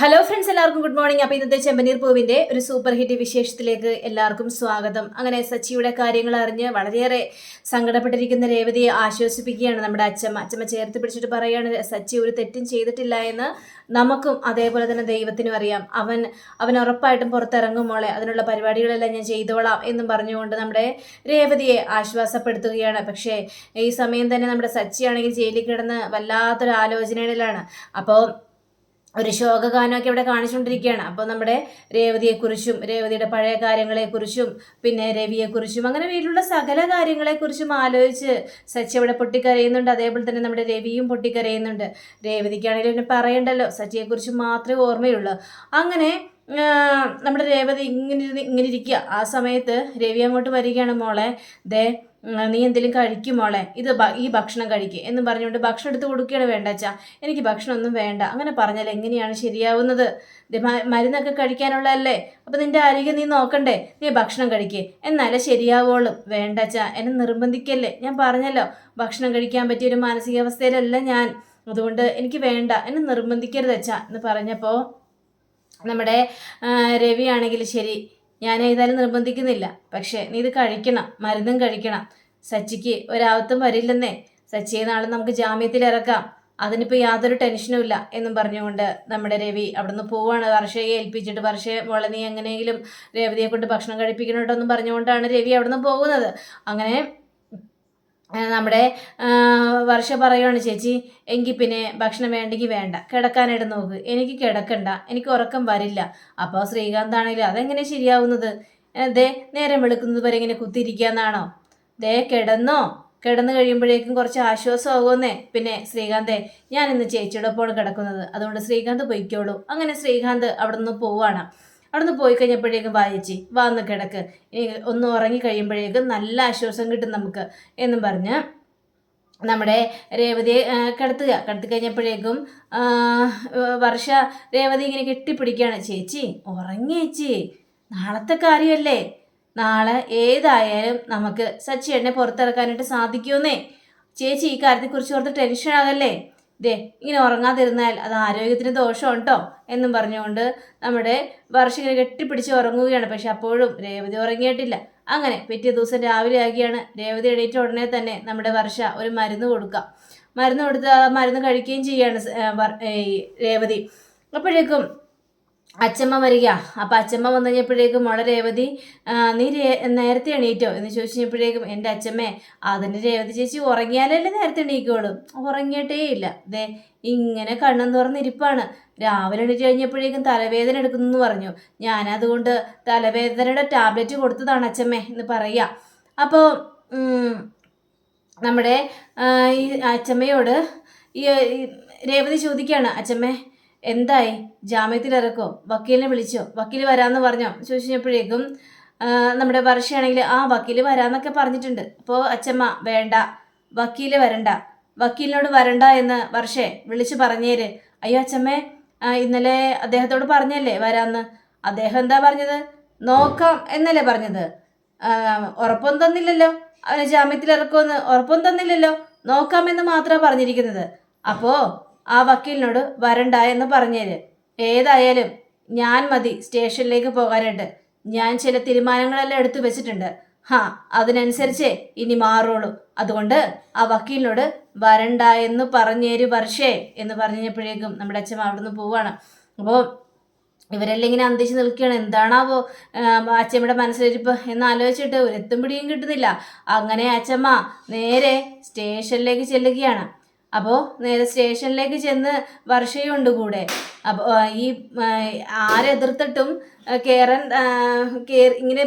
Hello friends എല്ലാവർക്കും good morning അപ്പോൾ ഇന്നത്തെ ചെമ്പനീർ പൂവിന്റെ ഒരു സൂപ്പർ ഹിറ്റ് വിശേഷത്തിലേക്ക് എല്ലാവർക്കും സ്വാഗതം. അങ്ങനെ സച്ചിയുടെ കാര്യങ്ങൾ അറിഞ്ഞ് വളരെയേറെ സങ്കടപ്പെട്ടിരിക്കുന്ന രേവതിയെ ആശ്വസിപ്പിക്കുകയാണ് നമ്മുടെ അച്ഛമ്മ. അച്ഛമ്മ ചേർത്ത് പിടിച്ചിട്ട് പറയുകയാണ് സച്ചി ഒരു തെറ്റും ചെയ്തിട്ടില്ല എന്ന് നമുക്കും അതേപോലെ തന്നെ ദൈവത്തിനും അറിയാം. അവൻ അവൻ ഉറപ്പായിട്ടും പുറത്തിറങ്ങും മോളെ. അതിനുള്ള പരിപാടികളെല്ലാം ഞാൻ ചെയ്തോളാം എന്നും പറഞ്ഞുകൊണ്ട് നമ്മുടെ രേവതിയെ ആശ്വാസപ്പെടുത്തുകയാണ്. പക്ഷേ ഈ സമയം തന്നെ നമ്മുടെ സച്ചിയാണെങ്കിൽ ജയിലിൽ കിടന്ന് വല്ലാത്തൊരു ആലോചനയിലാണ്. അപ്പോൾ ഒരു ശോകഗാനമൊക്കെ ഇവിടെ കാണിച്ചുകൊണ്ടിരിക്കുകയാണ്. അപ്പോൾ നമ്മുടെ രേവതിയെക്കുറിച്ചും രേവതിയുടെ പഴയ കാര്യങ്ങളെക്കുറിച്ചും പിന്നെ രവിയെക്കുറിച്ചും അങ്ങനെ വീട്ടിലുള്ള സകല കാര്യങ്ങളെക്കുറിച്ചും ആലോചിച്ച് സച്ചി അവിടെ പൊട്ടിക്കരയുന്നുണ്ട്. അതേപോലെ തന്നെ നമ്മുടെ രവിയും പൊട്ടിക്കരയുന്നുണ്ട്. രേവതിക്കാണെങ്കിലും പിന്നെ പറയണ്ടല്ലോ സച്ചിയെക്കുറിച്ച് മാത്രമേ ഓർമ്മയുള്ളൂ. അങ്ങനെ നമ്മുടെ രേവതി ഇങ്ങനെ ഇങ്ങനെ ഇരിക്കുക. ആ സമയത്ത് രവി അങ്ങോട്ട് വരികയാണ് മോളെ ദേ നീ എന്തെങ്കിലും കഴിക്കും മോളെ. ഇത് ഈ ഭക്ഷണം കഴിക്കുക എന്ന് പറഞ്ഞുകൊണ്ട് ഭക്ഷണം എടുത്ത് കൊടുക്കുകയാണ് വേണ്ട അച്ഛാ എനിക്ക് ഭക്ഷണം ഒന്നും വേണ്ട. അങ്ങനെ പറഞ്ഞാൽ എങ്ങനെയാണ് ശരിയാവുന്നത്? മരുന്നൊക്കെ കഴിക്കാനുള്ളതല്ലേ? അപ്പം നിന്റെ ആരോഗ്യം നീ നോക്കണ്ടേ. നീ ഭക്ഷണം കഴിക്കേ. എന്നാലേ ശരിയാവുള്ളൂ. വേണ്ട അച്ഛാ എന്നെ നിർബന്ധിക്കല്ലേ? ഞാൻ പറഞ്ഞല്ലോ. ഭക്ഷണം കഴിക്കാൻ പറ്റിയ ഒരു മാനസികാവസ്ഥയിലല്ല ഞാൻ. അതുകൊണ്ട് എനിക്ക് വേണ്ട. എന്നെ നിർബന്ധിക്കരുത് അച്ഛാ എന്ന് പറഞ്ഞപ്പോൾ നമ്മുടെ രവിയാണെങ്കിൽ രവി ശരി ഞാൻ ഏതായാലും നിർബന്ധിക്കുന്നില്ല. പക്ഷേ നീ ഇത് കഴിക്കണം. മരുന്നും കഴിക്കണം. സച്ചിക്ക് ഒരാവത്തും വരില്ലെന്നേ. സച്ചിയെ നാളെ നമുക്ക് ജാമ്യത്തിൽ ഇറക്കാം. അതിനിപ്പോൾ യാതൊരു ടെൻഷനും ഇല്ല എന്നും പറഞ്ഞുകൊണ്ട് നമ്മുടെ രവി അവിടുന്ന് പോവാണ്. വർഷയെ ഏൽപ്പിച്ചിട്ട് വർഷയെ മോളെ നീ എങ്ങനെയെങ്കിലും രേവതിയെ കൊണ്ട് ഭക്ഷണം കഴിപ്പിക്കണോട്ടോ എന്നും പറഞ്ഞുകൊണ്ടാണ് രവി അവിടുന്ന് പോകുന്നത്. അങ്ങനെ നമ്മുടെ വർഷ പറയുകയാണ് ചേച്ചി എങ്കിൽ പിന്നെ ഭക്ഷണം വേണ്ടെങ്കിൽ വേണ്ട. കിടക്കാനായിട്ട് നോക്ക്. എനിക്ക് കിടക്കണ്ട. എനിക്ക് ഉറക്കം വരില്ല. അപ്പോൾ ശ്രീകാന്ത് ആണെങ്കിലും അതെങ്ങനെ ശരിയാവുന്നത്? ദേ നേരം വെളുക്കുന്നത് വരെ ഇങ്ങനെ കുത്തിയിരിക്കാന്നാണോ? ദേ കിടന്നോ. കിടന്നു കഴിയുമ്പോഴേക്കും കുറച്ച് ആശ്വാസമാകുമെന്നേ. പിന്നെ ശ്രീകാന്തേ ഞാൻ ഇന്ന് ചേച്ചിയുടെ ഒപ്പമാണ് കിടക്കുന്നത്. അതുകൊണ്ട് ശ്രീകാന്ത് പൊയ്ക്കോളൂ. അങ്ങനെ ശ്രീകാന്ത് അവിടെ നിന്ന് പോവാണ്. അവിടെ നിന്ന് പോയി കഴിഞ്ഞപ്പോഴേക്കും വായിച്ചി വന്ന് കിടക്ക്. ഇനി ഒന്ന് ഉറങ്ങി കഴിയുമ്പോഴേക്കും നല്ല ആശ്വാസം കിട്ടും നമുക്ക് എന്നും പറഞ്ഞ് നമ്മുടെ രേവതിയെ കിടത്തുക. കിടത്തി കഴിഞ്ഞപ്പോഴേക്കും വർഷ രേവതി ഇങ്ങനെ കെട്ടിപ്പിടിക്കുകയാണ്. ചേച്ചി ഉറങ്ങി ചേച്ചി. നാളത്തെ കാര്യമല്ലേ? നാളെ ഏതായാലും നമുക്ക് സച്ചി എണ്ണ പുറത്തിറക്കാനായിട്ട് സാധിക്കുമെന്നേ. ചേച്ചി ഈ കാര്യത്തെക്കുറിച്ച് ഓർത്ത് ടെൻഷൻ ആകല്ലേ ദേ ഇങ്ങനെ ഉറങ്ങാതിരുന്നാൽ അത് ആരോഗ്യത്തിന് ദോഷമാണ് കേട്ടോ എന്നും പറഞ്ഞുകൊണ്ട് നമ്മുടെ വർഷിങ്ങനെ കെട്ടിപ്പിടിച്ച് ഉറങ്ങുകയാണ്. പക്ഷെ അപ്പോഴും രേവതി ഉറങ്ങിയിട്ടില്ല. അങ്ങനെ പിറ്റേ ദിവസം രാവിലെ ആകിയാണ് രേവതി എണീറ്റ ഉടനെ തന്നെ നമ്മുടെ വർഷ ഒരു മരുന്ന് കൊടുക്കുക മരുന്ന് കൊടുത്ത് ആ മരുന്ന് കഴിക്കുകയും ചെയ്യാണ് രേവതി. അപ്പോഴേക്കും അച്ചമ്മ വരിക. അപ്പം അച്ചമ്മ വന്നു കഴിഞ്ഞപ്പോഴേക്കും മോളെ രേവതി നീ നേരത്തെ എണീറ്റോ? എന്ന് ചോദിച്ചു കഴിഞ്ഞപ്പോഴേക്കും എന്റെ അച്ചമ്മേ അതിന് രേവതി ചേച്ചി ഉറങ്ങിയാലല്ലേ നേരത്തെ എണീക്കുള്ളൂ ഉറങ്ങിയിട്ടേ ഇല്ല. ദേ ഇങ്ങനെ കണ്ണും തുറന്നിരിപ്പാണ് രാവിലെ എണീറ്റ് കഴിഞ്ഞപ്പോഴേക്കും തലവേദന എടുക്കുന്നു എന്ന് പറഞ്ഞു. ഞാനതുകൊണ്ട് തലവേദനയുടെ ടാബ്ലറ്റ് കൊടുത്തതാണ് അച്ചമ്മേ എന്ന് പറയുക. അപ്പോൾ നമ്മുടെ ഈ അച്ചമ്മയോട് ഈ രേവതി ചോദിക്കുകയാണ് അച്ചമ്മേ എന്തായി? ജാമ്യത്തിൽ ഇറക്കോ വക്കീലിനെ വിളിച്ചോ? വക്കീൽ വരാമെന്ന് പറഞ്ഞോ? ചോദിച്ചു കഴിഞ്ഞപ്പോഴേക്കും നമ്മുടെ വർഷയാണെങ്കിൽ ആ വക്കീൽ വരാമെന്നൊക്കെ പറഞ്ഞിട്ടുണ്ട്. അപ്പോൾ അച്ചമ്മ വേണ്ട. വക്കീൽ വരണ്ട. വക്കീലിനോട് വരണ്ട എന്ന് വർഷേ വിളിച്ച് പറഞ്ഞേര്. അയ്യോ അച്ചമ്മേ ഇന്നലെ അദ്ദേഹത്തോട് പറഞ്ഞല്ലേ വരാമെന്ന് അദ്ദേഹം എന്താ പറഞ്ഞത്? നോക്കാം എന്നല്ലേ പറഞ്ഞത്? ഉറപ്പൊന്നും തന്നില്ലല്ലോ. അവനെ ജാമ്യത്തിൽ ഇറക്കുമെന്ന് ഉറപ്പൊന്നും തന്നില്ലല്ലോ. നോക്കാമെന്ന് മാത്രമാണ് പറഞ്ഞിരിക്കുന്നത്. അപ്പോൾ ആ വക്കീലിനോട് വരണ്ട എന്ന് പറഞ്ഞേര്. ഏതായാലും ഞാൻ മതി സ്റ്റേഷനിലേക്ക് പോകാനായിട്ട്. ഞാൻ ചില തീരുമാനങ്ങളെല്ലാം എടുത്തു വെച്ചിട്ടുണ്ട്. ഹാ അതിനനുസരിച്ചേ ഇനി മാറുള്ളൂ. അതുകൊണ്ട് ആ വക്കീലിനോട് വരണ്ട എന്ന് പറഞ്ഞേര് വർഷേ എന്ന് പറഞ്ഞപ്പോഴേക്കും നമ്മുടെ അച്ഛൻ അവിടുന്ന് പോവാണ്. അപ്പോൾ ഇവരെല്ലാം ഇങ്ങനെ അന്തിച്ച് നിൽക്കുകയാണ്. എന്താണാവോ അച്ഛമ്മയുടെ മനസ്സിലിരിപ്പ് എന്ന് ആലോചിച്ചിട്ട് ഒരു പിടിയും കിട്ടുന്നില്ല. അങ്ങനെ അച്ഛമ്മ നേരെ സ്റ്റേഷനിലേക്ക് ചെല്ലുകയാണ്. അപ്പോൾ നേരെ സ്റ്റേഷനിലേക്ക് ചെന്ന് വർഷയുണ്ട് കൂടെ. അപ്പോൾ ഈ ആരെതിർത്തിട്ടും കയറാൻ കേറി ഇങ്ങനെ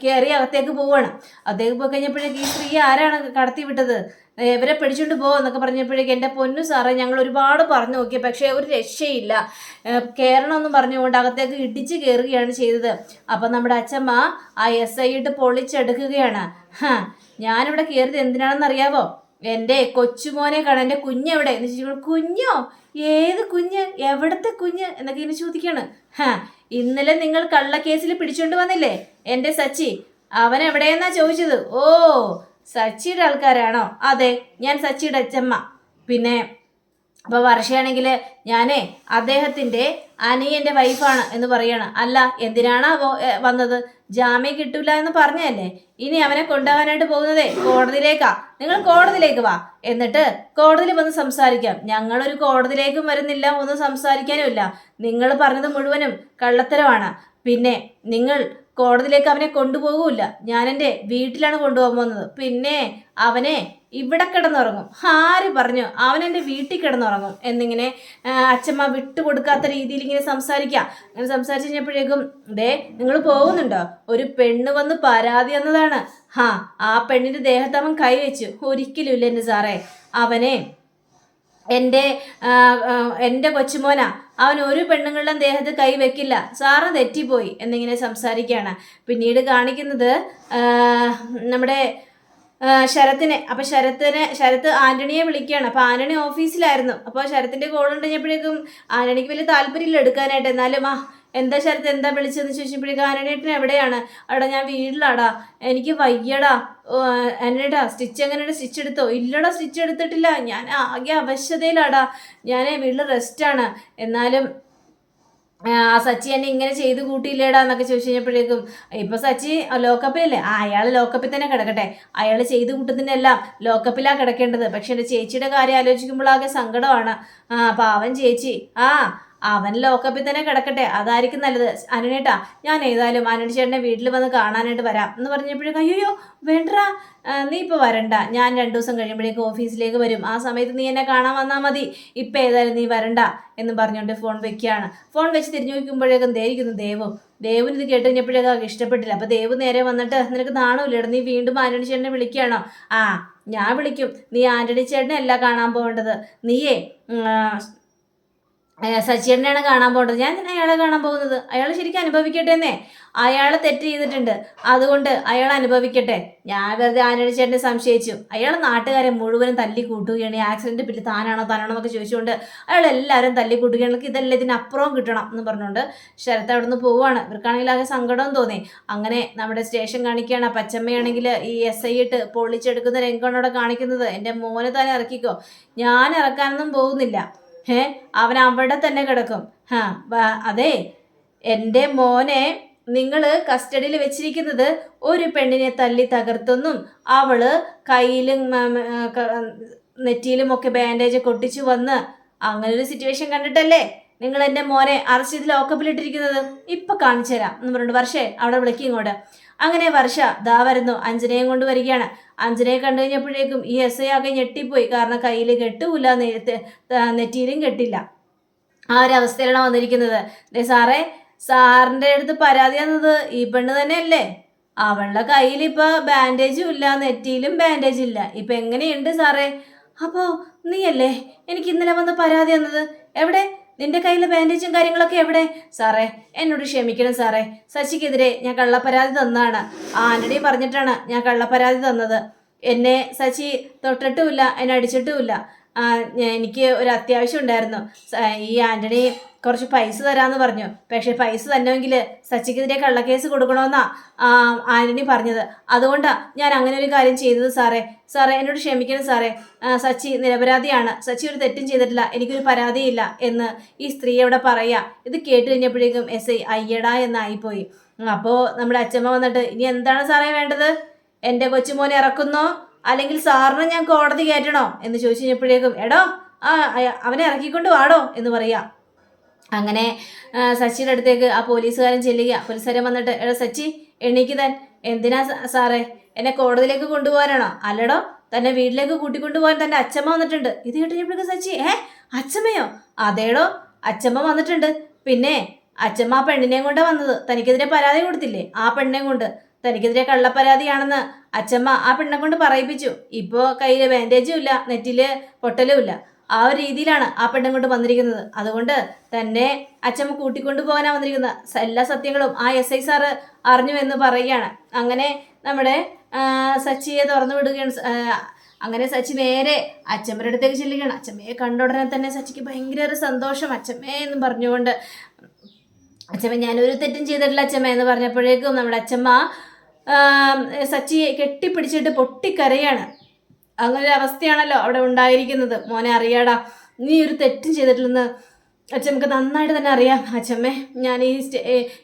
കയറി അകത്തേക്ക് പോവാണ്. അകത്തേക്ക് പോയി കഴിഞ്ഞപ്പോഴേക്ക് ഈ സ്ത്രീ ആരാണ് കടത്തി വിട്ടത്? ഇവരെ പിടിച്ചുകൊണ്ട് പോ എന്നൊക്കെ പറഞ്ഞപ്പോഴേക്ക് എന്റെ പൊന്നു സാറേ ഞങ്ങൾ ഒരുപാട് പറഞ്ഞു നോക്കി പക്ഷേ ഒരു രക്ഷയില്ല. കയറണമെന്നും പറഞ്ഞുകൊണ്ട് അകത്തേക്ക് ഇടിച്ച് കയറുകയാണ് ചെയ്തത്. അപ്പം നമ്മുടെ അച്ഛമ്മ ആ എസ് ഐ ഇട്ട് പൊളിച്ചെടുക്കുകയാണ്. ഞാനിവിടെ കയറിയത് എന്തിനാണെന്ന് അറിയാവോ എന്റെ കൊച്ചുമോനെ കാണാൻ കുഞ്ഞ് എവിടെ? എന്ന് ചോദിച്ചു കുഞ്ഞോ? ഏത് കുഞ്ഞ്? എവിടത്തെ കുഞ്ഞ്? എന്നൊക്കെ ഇങ്ങനെ ചോദിക്കാണ് ഹാ ഇന്നലെ നിങ്ങൾ കള്ളക്കേസിൽ പിടിച്ചോണ്ട് വന്നില്ലേ? എന്റെ സച്ചി അവൻ എവിടെയെന്നാ ചോദിച്ചത്? ഓ സച്ചിയുടെ ആൾക്കാരാണോ? അതെ ഞാൻ സച്ചിയുടെ അച്ഛമ്മ. പിന്നെ അപ്പോൾ വർഷയാണെങ്കിൽ ഞാനേ അദ്ദേഹത്തിന്റെ അനിയന്റെ വൈഫാണ് എന്ന് പറയാണ്. അല്ല എന്തിനാണ് വന്നത്? ജാമ്യം കിട്ടൂല എന്ന് പറഞ്ഞതല്ലേ? ഇനി അവനെ കൊണ്ടുപോകാനായിട്ട് പോകുന്നതേ കോടതിയിലേക്കാ. നിങ്ങൾ കോടതിയിലേക്ക് വാ. എന്നിട്ട് കോടതിയിൽ വന്ന് സംസാരിക്കാം. ഞങ്ങളൊരു കോടതിയിലേക്കും വരുന്നില്ല ഒന്നും സംസാരിക്കാനുമില്ല നിങ്ങൾ പറഞ്ഞത് മുഴുവനും കള്ളത്തരമാണ്. പിന്നെ നിങ്ങൾ കോടതിയിലേക്ക് അവനെ കൊണ്ടുപോകൂല ഞാൻ എന്റെ വീട്ടിലാണ് കൊണ്ടുപോകാൻ പോകുന്നത്. പിന്നെ അവനെ ഇവിടെ കിടന്നുറങ്ങും. ആര് പറഞ്ഞു? അവൻ എന്റെ വീട്ടിൽ കിടന്നുറങ്ങും. എന്നിങ്ങനെ അച്ഛമ്മ വിട്ടുകൊടുക്കാത്ത രീതിയിൽ ഇങ്ങനെ സംസാരിക്കുക അങ്ങനെ സംസാരിച്ച് കഴിഞ്ഞപ്പോഴേക്കും ദേ നിങ്ങൾ പോകുന്നുണ്ടോ? ഒരു പെണ്ണ് വന്ന് പരാതി എന്നതാണ് ഹാ ആ പെണ്ണിന്റെ ദേഹത്ത് അവൻ കൈവച്ചു ഒരിക്കലും ഇല്ല എന്റെ സാറേ. അവനെ എന്റെ എന്റെ കൊച്ചുമോനാ. അവൻ ഒരു പെണ്ണുങ്ങളുടെ ദേഹത്ത് കൈ വെക്കില്ല. സാറ് തെറ്റിപ്പോയി. എന്നിങ്ങനെ സംസാരിക്കുകയാണ്. പിന്നീട് കാണിക്കുന്നത് നമ്മുടെ ശരത്തിനെ. അപ്പം ശരത്തിനെ ശരത്ത് ആന്റണിയെ വിളിക്കുകയാണ്. അപ്പോൾ ആന്റണി ഓഫീസിലായിരുന്നു. അപ്പോൾ ശരത്തിന്റെ കോൾ ഉണ്ടെപ്പോഴേക്കും ആന്റണിക്ക് വലിയ താല്പര്യമില്ല എടുക്കാനായിട്ട്. എന്നാലും ആ എന്താ ശരത്ത് എന്താ വിളിച്ചതെന്ന് ചോദിച്ചപ്പോഴേക്കും ആന്റണിയേട്ടൻ എവിടെയാണ്? അവിടെ ഞാൻ വീട്ടിലാടാ. എനിക്ക് വയ്യടാ. ഓ, സ്റ്റിച്ച് എങ്ങനെയാണ് സ്റ്റിച്ച് എടുത്തോ? ഇല്ലടാ സ്റ്റിച്ച് എടുത്തിട്ടില്ല. ഞാൻ ആകെ അവശതയിലാടാ. ഞാൻ വീട്ടിൽ റെസ്റ്റാണ് എന്നാലും ആ സച്ചി എന്നെ ഇങ്ങനെ ചെയ്ത് കൂട്ടിയില്ലേടാ എന്നൊക്കെ ചോദിച്ചു കഴിഞ്ഞപ്പോഴേക്കും ഇപ്പൊ സച്ചി ലോക്കപ്പിലല്ലേ? ആ അയാൾ ലോക്കപ്പിൽ തന്നെ കിടക്കട്ടെ. അയാൾ ചെയ്ത് കൂട്ടുന്നതിനെല്ലാം ലോക്കപ്പിലാ കിടക്കേണ്ടത്. പക്ഷെ എന്റെ ചേച്ചിയുടെ കാര്യം ആലോചിക്കുമ്പോൾ ആകെ സങ്കടമാണ്. ആ പാവൻ ചേച്ചി ആ അവൻ ലോക്കപ്പിൽ തന്നെ കിടക്കട്ടെ. അതായിരിക്കും നല്ലത്. അനുനേട്ടാ ഞാൻ ഏതായാലും അനുണി ചേട്ടനെ വീട്ടിൽ വന്ന് കാണാനായിട്ട് വരാം എന്ന് പറഞ്ഞപ്പോഴേക്കും അയ്യോ വേണ്ടടാ. നീ ഇപ്പോൾ വരണ്ട. ഞാൻ രണ്ട് ദിവസം കഴിയുമ്പോഴേക്കും ഓഫീസിലേക്ക് വരും. ആ സമയത്ത് നീ എന്നെ കാണാൻ വന്നാൽ മതി. ഇപ്പം ഏതായാലും നീ വരണ്ട എന്ന് പറഞ്ഞുകൊണ്ട് ഫോൺ വെക്കുകയാണ്. ഫോൺ വെച്ച് തിരിഞ്ഞു നോക്കുമ്പോഴേക്കും ദേവിക്കുന്നു ദേവു. ദേവിന് ഇത് കേട്ട് കഴിഞ്ഞപ്പോഴേക്കും ഇഷ്ടപ്പെട്ടില്ല. അപ്പോൾ ദേവ് നേരെ വന്നിട്ട് നിനക്ക് നാണമില്ലടാ നീ വീണ്ടും ആന്റണി ചേട്ടനെ വിളിക്കുകയാണോ? ആ ഞാൻ വിളിക്കും. നീ ആന്റണി ചേട്ടനെ അല്ല കാണാൻ പോകേണ്ടത്. നീയേ സച്ചിയേട്ടനെയാണ് കാണാൻ പോകേണ്ടത് ഞാൻ തന്നെ അയാളെ കാണാൻ പോകുന്നത്. അയാൾ ശരിക്കും അനുഭവിക്കട്ടെ എന്നേ. അയാൾ തെറ്റ് ചെയ്തിട്ടുണ്ട്. അതുകൊണ്ട് അയാൾ അനുഭവിക്കട്ടെ. ഞാൻ വെറുതെ ആനയുടെ ചേട്ടനെ സംശയിച്ചു. അയാൾ നാട്ടുകാരെ മുഴുവനും തല്ലി കൂട്ടുകയാണ് ഈ ആക്സിഡന്റ് പിന്നെ താനാണോ താനാണോ എന്നൊക്കെ ചോദിച്ചുകൊണ്ട് അയാൾ എല്ലാവരും തല്ലി കൂട്ടുകയാണ് ഇതെല്ലാം ഇതിനപ്പുറവും കിട്ടണം എന്ന് പറഞ്ഞുകൊണ്ട് ശരത്ത് അവിടെ നിന്ന് പോവുകയാണ് ഇവർക്കാണെങ്കിൽ ആകെ സങ്കടം തോന്നി. അങ്ങനെ നമ്മുടെ സ്റ്റേഷൻ കാണിക്കുകയാണ്. പച്ചമ്മയാണെങ്കിൽ ഈ എസ് ഐ ഇട്ട് പൊള്ളിച്ചെടുക്കുന്ന രംഗമാണ് അവിടെ കാണിക്കുന്നത്. എന്റെ മോനെ തന്നെ ഇറക്കിക്കോ. ഞാൻ ഇറക്കാനൊന്നും പോകുന്നില്ല. ഏ അവൻ അവിടെ തന്നെ കിടക്കും. ഹാ അതെ എന്റെ മോനെ നിങ്ങൾ കസ്റ്റഡിയിൽ വെച്ചിരിക്കുന്നത് ഒരു പെണ്ണിനെ തല്ലി തകർത്തെന്നും അവൾ കയ്യിലും നെറ്റിയിലും ഒക്കെ ബാൻഡേജ് കൊട്ടിച്ചു വന്ന് അങ്ങനെ ഒരു സിറ്റുവേഷൻ കണ്ടിട്ടല്ലേ നിങ്ങൾ എന്റെ മോനെ അറസ്റ്റ് ചെയ്ത് ലോക്കപ്പിലിട്ടിരിക്കുന്നത് ഇപ്പം കാണിച്ചു തരാം എന്ന് പറഞ്ഞിട്ട് വർഷേ അവിടെ വിളിക്കും ഇങ്ങോട്ട്. അങ്ങനെ വർഷ ദാ വരുന്നു. അഞ്ജനയും കൊണ്ട് വരികയാണ്. അഞ്ജനയെ കണ്ടു കഴിഞ്ഞപ്പോഴേക്കും ഈ എസ് ഐ ആകെ ഞെട്ടിപ്പോയി. കാരണം കയ്യിൽ കെട്ടുമില്ല നെറ്റിയിലും കെട്ടില്ല. ആ ഒരു അവസ്ഥയിലാണ് വന്നിരിക്കുന്നത്. സാറേ സാറിന്റെ അടുത്ത് പരാതി തന്നത് ഈ പെണ്ണ് തന്നെയല്ലേ? അവളുടെ കയ്യിൽ ഇപ്പൊ ബാൻഡേജും ഇല്ല നെറ്റിയിലും ബാൻഡേജ് ഇല്ല. ഇപ്പൊ എങ്ങനെയുണ്ട് സാറേ? അപ്പോൾ നീയല്ലേ എനിക്ക് ഇന്നലെ വന്ന് പരാതി തന്നത് എവിടെ? നിന്റെ കയ്യിലെ ബാൻഡേജും കാര്യങ്ങളൊക്കെ എവിടെ? സാറേ എന്നോട് ക്ഷമിക്കണം സാറേ. ശശിക്കെതിരെ ഞാൻ കള്ളപ്പരാതി തന്നാണ്. ആന്റണി പറഞ്ഞിട്ടാണ് ഞാൻ കള്ളപ്പരാതി തന്നത്. എന്നെ ശശി തൊട്ടിട്ടുമില്ല എന്നെ അടിച്ചിട്ടുമില്ല. എനിക്ക് ഒരു അത്യാവശ്യം ഉണ്ടായിരുന്നു ഈ ആന്റണി കുറച്ച് പൈസ തരാമെന്ന് പറഞ്ഞു. പക്ഷേ പൈസ തന്നെങ്കിൽ സച്ചിക്കെതിരെ കള്ളക്കേസ് കൊടുക്കണമെന്നാ ആന്റണി പറഞ്ഞത്. അതുകൊണ്ടാണ് ഞാൻ അങ്ങനെ ഒരു കാര്യം ചെയ്തത് സാറേ. സാറേ എന്നോട് ക്ഷമിക്കണം സാറേ. സച്ചി നിരപരാധിയാണ്. സച്ചി ഒരു തെറ്റും ചെയ്തിട്ടില്ല. എനിക്കൊരു പരാതിയില്ല എന്ന് ഈ സ്ത്രീ അവിടെ പറയുക ഇത് കേട്ട് കഴിഞ്ഞപ്പോഴേക്കും എസ് ഐ അയ്യടാ എന്നായിപ്പോയി. അപ്പോൾ നമ്മുടെ അച്ഛമ്മ വന്നിട്ട് ഇനി എന്താണ് സാറേ വേണ്ടത്? എന്റെ കൊച്ചുമോനെ ഇറക്കുന്നോ. അല്ലെങ്കിൽ സാറിനെ ഞാൻ കോടതി കയറ്റണോ എന്ന് ചോദിച്ചു കഴിഞ്ഞപ്പോഴേക്കും എടോ ആ അവനെ ഇറക്കിക്കൊണ്ട് വാടോ എന്ന് പറയാ. അങ്ങനെ സച്ചിയുടെ അടുത്തേക്ക് ആ പോലീസുകാരൻ ചെല്ലുക. പോലീസുകാരൻ വന്നിട്ട് എടോ സച്ചി എണീക്ക് താൻ. എന്തിനാ സാറേ എന്നെ കോടതിയിലേക്ക് കൊണ്ടുപോകാനാണോ? അല്ലടോ തന്നെ വീട്ടിലേക്ക് കൂട്ടിക്കൊണ്ടുപോകാൻ തന്റെ അച്ഛമ്മ വന്നിട്ടുണ്ട്. ഇത് കേട്ടുകഴിഞ്ഞപ്പോഴേക്കും സച്ചി ഏ അച്ഛമ്മയോ? അതേടോ അച്ഛമ്മ വന്നിട്ടുണ്ട്. പിന്നെ അച്ഛമ്മ ആ പെണ്ണിനെയും കൊണ്ടാണ് വന്നത്. തനിക്കെതിരെ പരാതി കൊടുത്തില്ലേ? ആ പെണ്ണിനെയും കൊണ്ട്. തനിക്കെതിരെ കള്ളപ്പരാതിയാണെന്ന് അച്ഛമ്മ ആ പെണ്ണെ കൊണ്ട് പറയിപ്പിച്ചു. ഇപ്പോൾ കയ്യിൽ ബാൻഡേജും ഇല്ല നെറ്റിൽ പൊട്ടലും ഇല്ല. ആ ഒരു രീതിയിലാണ് ആ പെണ്ണും കൊണ്ട് വന്നിരിക്കുന്നത്. അതുകൊണ്ട് തന്നെ അച്ഛമ്മ കൂട്ടിക്കൊണ്ടു പോകാനാണ് വന്നിരിക്കുന്നത്. എല്ലാ സത്യങ്ങളും ആ എസ് ഐ സാറ് അറിഞ്ഞു എന്ന് പറയുകയാണ്. അങ്ങനെ നമ്മുടെ സച്ചിയെ തുറന്നു വിടുകയാണ്. അങ്ങനെ സച്ചി നേരെ അച്ഛമ്മയുടെ അടുത്തേക്ക് ചെല്ലുകയാണ്. അച്ഛമ്മയെ കണ്ട ഉടനെ തന്നെ സച്ചിക്ക് ഭയങ്കര ഒരു സന്തോഷം. അച്ഛമ്മേ എന്ന് പറഞ്ഞുകൊണ്ട് അച്ഛമ്മ ഞാനൊരു തെറ്റും ചെയ്തിട്ടില്ല അച്ഛമ്മ എന്ന് പറഞ്ഞപ്പോഴേക്കും നമ്മുടെ അച്ഛമ്മ സച്ചിയെ കെട്ടിപ്പിടിച്ചിട്ട് പൊട്ടിക്കരയാണ്. അങ്ങനെ ഒരു അവസ്ഥയാണല്ലോ അവിടെ ഉണ്ടായിരിക്കുന്നത്. മോനെ അറിയാടാ നീ ഒരു തെറ്റും ചെയ്തിട്ടില്ലെന്ന് അച്ഛമ്മക്ക് നന്നായിട്ട് തന്നെ അറിയാം. അച്ഛമ്മേ ഞാൻ ഈ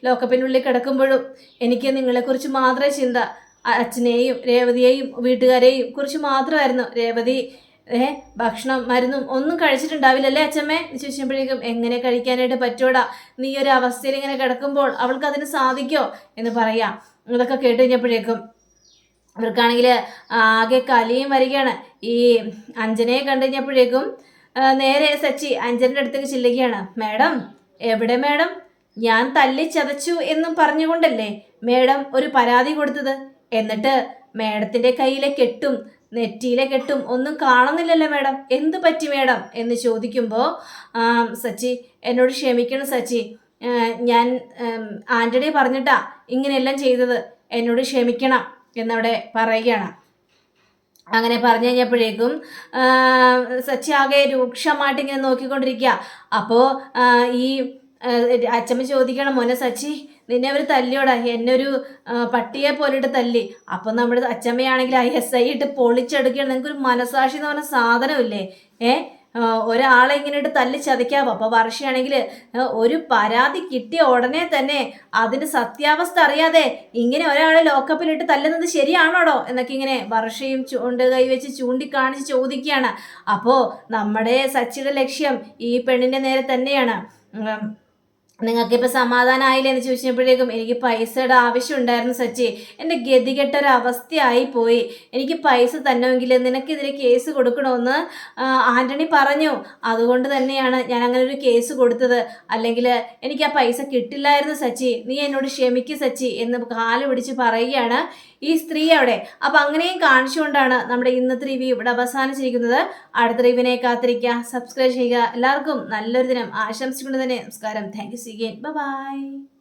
ലോക്കപ്പിനുള്ളിൽ കിടക്കുമ്പോഴും എനിക്ക് നിങ്ങളെക്കുറിച്ച് മാത്രമേ ചിന്ത അച്ഛനെയും രേവതിയെയും വീട്ടുകാരെയും കുറിച്ച് മാത്രമായിരുന്നു. രേവതി ഏ ഭക്ഷണം മരുന്നും ഒന്നും കഴിച്ചിട്ടുണ്ടാവില്ലല്ലേ അച്ഛമ്മേ? എന്ന് ചോദിച്ചപ്പോഴേക്കും എങ്ങനെ കഴിക്കാനായിട്ട് പറ്റൂടാ? നീ ഒരു അവസ്ഥയിൽ ഇങ്ങനെ കിടക്കുമ്പോൾ അവൾക്ക് അതിന് സാധിക്കോ? എന്ന് പറയാം. ഇതൊക്കെ കേട്ട് കഴിഞ്ഞപ്പോഴേക്കും അവർക്കാണെങ്കിൽ ആകെ കലിയും വരികയാണ്. ഈ അഞ്ജനയെ കണ്ടു കഴിഞ്ഞപ്പോഴേക്കും നേരെ സച്ചി അഞ്ജനയുടെ അടുത്തേക്ക് ചെല്ലുകയാണ്. മാഡം എവിടെ മാഡം? ഞാൻ തല്ലി ചതച്ചു എന്നും പറഞ്ഞുകൊണ്ടല്ലേ മേഡം ഒരു പരാതി കൊടുത്തത്? എന്നിട്ട് മേഡത്തിന്റെ കയ്യിലെ കെട്ടും നെറ്റിയിലെ കെട്ടും ഒന്നും കാണുന്നില്ലല്ലോ മാഡം. എന്ത് പറ്റി മാഡം? എന്ന് ചോദിക്കുമ്പോൾ സച്ചി എന്നോട് ക്ഷമിക്കണം സച്ചി. ഞാൻ ആന്റണി പറഞ്ഞിട്ടാ ഇങ്ങനെയെല്ലാം ചെയ്തത്. എന്നോട് ക്ഷമിക്കണം എന്നവിടെ പറയുകയാണ്. അങ്ങനെ പറഞ്ഞു കഴിഞ്ഞപ്പോഴേക്കും സച്ചി ആകെ രൂക്ഷമായിട്ട് ഇങ്ങനെ നോക്കിക്കൊണ്ടിരിക്കുക. അപ്പോൾ ഈ അച്ഛമ്മ ചോദിക്കണം മോനെ സച്ചി നിന്നെ അവർ തല്ലിയോടാ? എന്നെ ഒരു പട്ടിയെ പോലിട്ട് തല്ലി. അപ്പം നമ്മുടെ അച്ചമ്മയാണെങ്കിൽ ഐ എസ് ഐ ഇട്ട് പൊളിച്ചെടുക്കുകയാണ്. നിങ്ങൾക്കൊരു മനസാക്ഷി എന്ന് പറഞ്ഞ സാധനമില്ലേ? ഏ? ഒരാളെ ഇങ്ങനെ ഇട്ട് തല്ലി ചതയ്ക്കാവോ അപ്പോൾ വർഷയാണെങ്കിൽ ഒരു പരാതി കിട്ടിയ ഉടനെ തന്നെ അതിന്റെ സത്യാവസ്ഥ അറിയാതെ ഇങ്ങനെ ഒരാളെ ലോക്കപ്പിലിട്ട് തല്ലുന്നത് ശരിയാണോടോ? എന്നൊക്കെ ഇങ്ങനെ വർഷയും ചൂണ്ട് കൈവച്ച് ചൂണ്ടിക്കാണിച്ച് ചോദിക്കുകയാണ്. അപ്പോൾ നമ്മുടെ സച്ചിയുടെ ലക്ഷ്യം ഈ പെണ്ണിന്റെ നേരെ തന്നെയാണ്. നിങ്ങൾക്കിപ്പോൾ സമാധാനമായില്ലേ എന്ന് ചോദിച്ചപ്പോഴേക്കും എനിക്ക് പൈസയുടെ ആവശ്യം ഉണ്ടായിരുന്നു സച്ചി. എന്റെ ഗതികെട്ട ഒരു അവസ്ഥയായി പോയി. എനിക്ക് പൈസ തന്നെങ്കിൽ നിനക്കെതിരെ കേസ് കൊടുക്കണമെന്ന് ആന്റണി പറഞ്ഞു. അതുകൊണ്ട് തന്നെയാണ് ഞാൻ അങ്ങനെ ഒരു കേസ് കൊടുത്തത്. അല്ലെങ്കിൽ എനിക്ക് ആ പൈസ കിട്ടില്ലായിരുന്നു സച്ചി. നീ എന്നോട് ക്ഷമിക്ക് സച്ചി എന്ന് കാൽ പിടിച്ച് പറയുകയാണ്. ഈ സ്ത്രീ അവിടെ. അപ്പം അങ്ങനെയും കാണിച്ചുകൊണ്ടാണ് നമ്മുടെ ഇന്നത്തെ റിവ്യൂ ഇവിടെ അവസാനിച്ചിരിക്കുന്നത്. അടുത്ത റിവ്യൂവിനെ കാത്തിരിക്കുക. സബ്സ്ക്രൈബ് ചെയ്യുക. എല്ലാവർക്കും നല്ലൊരു ദിനം. ആശംസിച്ചുകൊണ്ട് തന്നെ നമസ്കാരം. Thank you see again bye